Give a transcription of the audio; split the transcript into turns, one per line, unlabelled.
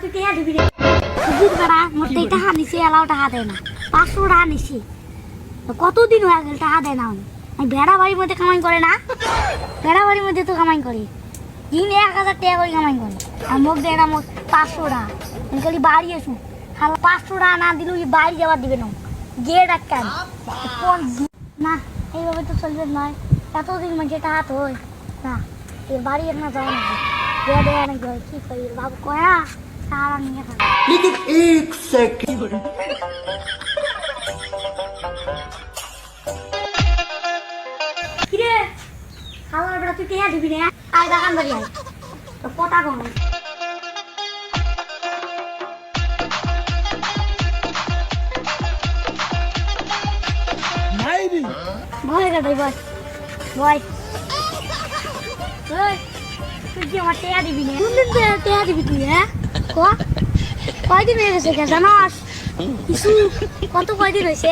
তুই টিয়া দিবি রে সুজিত বেড়া মোর তো টাকা নিছি এলাও টাকা দেয় না। পাঁচশো টাকা নিছি। কতদিন হয়ে গেল টাকা দেয় না উনি। আমি ভেড়া বাড়ির মধ্যে কামাই করে না। ভেড়া বাড়ির মধ্যে তো কামাই করি দিন এক হাজার টাকা করে কামাই করে আর মোক দেয় না মোক পাঁচশো টাকা আমি খালি বাড়ি আসুন খালি পাঁচশো টাকা না দিলে বাড়ি যাওয়ার দিবে না গিয়ে ডাক্তার কোন না এইভাবে তো চলবে নয় এতদিন মাঝে টাকা তো হয় না এর বাড়ি না যাওয়া নাকি? দেয়া দেয়া নাকি হয়? কি করি বাবু কয়া সারা নিয়ে খাবে
लेकिन एक सेकंड
কিরে খাবার বেড়া তুই টেয়া দিবি রে আয় দেখান বাড়ি আয় তো পটা কম ভয় কাটাই বয় বয় ওই, তুই কি আমার টেয়া দিবি না কোন টেয়া- দিবি তুই হ্যাঁ কয়দিন হয়ে গেছে জানাস কিছু কত কয়দিন হয়েছে?